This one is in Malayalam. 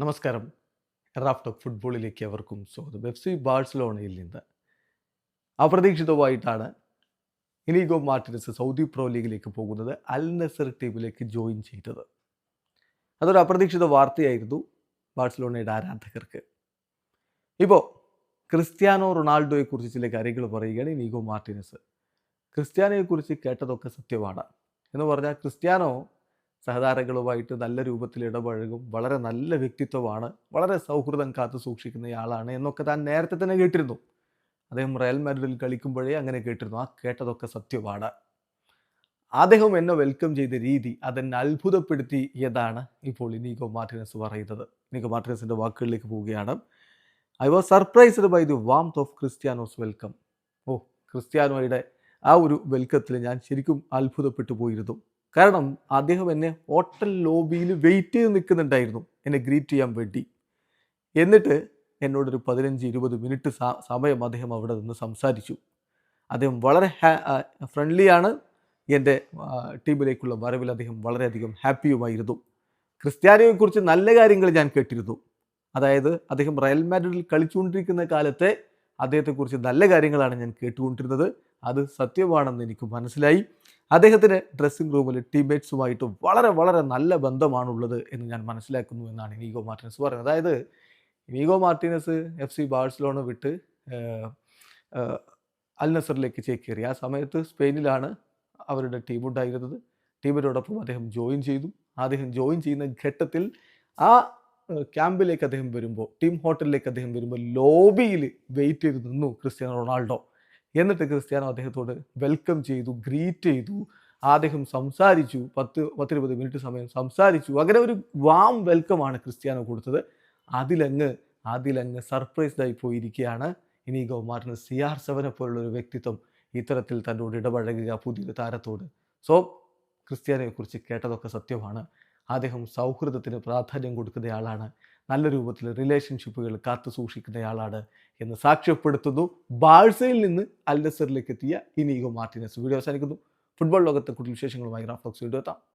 നമസ്കാരം. റാഫ് ടോക്ക് ഫുട്ബോളിലേക്ക് അവർക്കും സ്വാഗതം. എഫ് സി ബാഴ്സലോണയിൽ നിന്ന് അപ്രതീക്ഷിതമായിട്ടാണ് ഇനീഗോ മാർട്ടിനസ് സൗദി പ്രോ ലീഗിലേക്ക് പോകുന്നത്. അൽ നസർ ടീമിലേക്ക് ജോയിൻ ചെയ്തത്. അതൊരു അപ്രതീക്ഷിത വാർത്തയായിരുന്നു ബാഴ്സലോണയുടെ ആരാധകർക്ക്. ഇപ്പോൾ ക്രിസ്ത്യാനോ റൊണാൾഡോയെക്കുറിച്ച് ചില കാര്യങ്ങൾ പറയുകയാണ് ഇനീഗോ മാർട്ടിനസ്. ക്രിസ്ത്യാനോയെക്കുറിച്ച് കേട്ടതൊക്കെ സത്യമാണ്. എന്ന് പറഞ്ഞാൽ ക്രിസ്ത്യാനോ സഹതാരങ്ങളുമായിട്ട് നല്ല രൂപത്തിൽ ഇടപഴകും വളരെ നല്ല വ്യക്തിത്വമാണ് വളരെ സൗഹൃദം കാത്തു സൂക്ഷിക്കുന്നയാളാണ് എന്നൊക്കെ താൻ നേരത്തെ തന്നെ കേട്ടിരുന്നു. അദ്ദേഹം റയൽ മാഡ്രിഡിൽ കളിക്കുമ്പോഴേ അങ്ങനെ കേട്ടിരുന്നു. ആ കേട്ടതൊക്കെ സത്യമാണ്. അദ്ദേഹം എന്നെ വെൽക്കം ചെയ്ത രീതി അതെന്നെ അത്ഭുതപ്പെടുത്തി എന്നാണ് ഇപ്പോൾ ഇനീഗോ മാർട്ടിനസ് പറയുന്നത്. ഇനീഗോ മാർട്ടിനസിന്റെ വാക്കുകളിലേക്ക് പോവുകയാണ്. I was surprised by the warm of Cristiano's welcome ഓ ക്രിസ്ത്യാനോയുടെ ആ ഒരു വെൽക്കത്തിൽ ഞാൻ ശരിക്കും അത്ഭുതപ്പെട്ടു പോയിരുന്നു. കാരണം അദ്ദേഹം എന്നെ ഹോട്ടൽ ലോബിയിൽ വെയിറ്റ് ചെയ്ത് നിൽക്കുന്നുണ്ടായിരുന്നു. എന്നെ ഗ്രീറ്റ് ചെയ്യാൻ വേണ്ടി. എന്നിട്ട് എന്നോടൊരു പതിനഞ്ച് ഇരുപത് മിനിറ്റ് സമയം അദ്ദേഹം അവിടെ നിന്ന് സംസാരിച്ചു. അദ്ദേഹം വളരെ ഫ്രണ്ട്ലിയാണ് എന്റെ ടീമിലേക്കുള്ള വരവിൽ അദ്ദേഹം വളരെയധികം ഹാപ്പിയുമായിരുന്നു ക്രിസ്ത്യാനിയെക്കുറിച്ച് നല്ല കാര്യങ്ങൾ ഞാൻ കേട്ടിരുന്നു. അതായത് അദ്ദേഹം റയൽ മാഡ്രിഡിൽ കളിച്ചുകൊണ്ടിരിക്കുന്ന കാലത്തെ അദ്ദേഹത്തെക്കുറിച്ച് നല്ല കാര്യങ്ങളാണ് ഞാൻ കേട്ടുകൊണ്ടിരുന്നത്. അത് സത്യമാണെന്ന് എനിക്ക് മനസ്സിലായി. അദ്ദേഹത്തിന് ഡ്രസ്സിംഗ് റൂമിൽ ടീംമേറ്റ്സുമായിട്ട് വളരെ വളരെ നല്ല ബന്ധമാണുള്ളത് എന്ന് ഞാൻ മനസ്സിലാക്കുന്നു എന്നാണ് ഇനീഗോ മാർട്ടിനസ് പറയുന്നത്. അതായത് Inigo Martinez F C Barcelona വിട്ട് അൽ നസറിലേക്ക് ചേക്കേറി. ആ സമയത്ത് സ്പെയിനിലാണ് അവരുടെ ടീമുണ്ടായിരുന്നത്. ടീമിനോടൊപ്പം അദ്ദേഹം ജോയിൻ ചെയ്തു. അദ്ദേഹം ജോയിൻ ചെയ്യുന്ന ഘട്ടത്തിൽ ആ ക്യാമ്പിലേക്ക് അദ്ദേഹം വരുമ്പോൾ ടീം ഹോട്ടലിലേക്ക് അദ്ദേഹം വരുമ്പോൾ ലോബിയിൽ വെയിറ്റ് ചെയ്ത് നിന്നു ക്രിസ്ത്യാനോ റൊണാൾഡോ. എന്നിട്ട് ക്രിസ്ത്യാനോ അദ്ദേഹത്തോട് വെൽക്കം ചെയ്തു ഗ്രീറ്റ് ചെയ്തു. അദ്ദേഹം സംസാരിച്ചു. പത്ത് പത്തിരുപത് മിനിറ്റ് സമയം സംസാരിച്ചു. അങ്ങനെ ഒരു വാം വെൽക്കമാണ് ക്രിസ്ത്യാനോ കൊടുത്തത്. അതിലങ്ങ് അതിലങ്ങ് സർപ്രൈസ്ഡായി പോയിരിക്കുകയാണ്. ഇനീഗോ മാർട്ടിന് സി ആർ സെവനെ പോലുള്ള ഒരു വ്യക്തിത്വം ഇത്തരത്തിൽ തന്നോട് ഇടപഴകുക പുതിയൊരു താരത്തോട്. സോ ക്രിസ്ത്യാനോയെക്കുറിച്ച് കേട്ടതൊക്കെ സത്യമാണ്. അദ്ദേഹം സൗഹൃദത്തിന് പ്രാധാന്യം കൊടുക്കുന്നയാളാണ്. നല്ല രൂപത്തിൽ റിലേഷൻഷിപ്പുകൾ കാത്തു സൂക്ഷിക്കുന്നയാളാണ് എന്ന് സാക്ഷ്യപ്പെടുത്തുന്നു. ബാഴ്സയിൽ നിന്ന് അൽനസറിലേക്ക് എത്തിയ ഇനീഗോ മാർട്ടിനസ്. വീഡിയോ അവസാനിക്കുന്നു. ഫുട്ബോൾ ലോകത്തെ കൂടുതൽ വിശേഷങ്ങളുമായി റാഫ്ലോക്സ് വീഡിയോ എത്താം.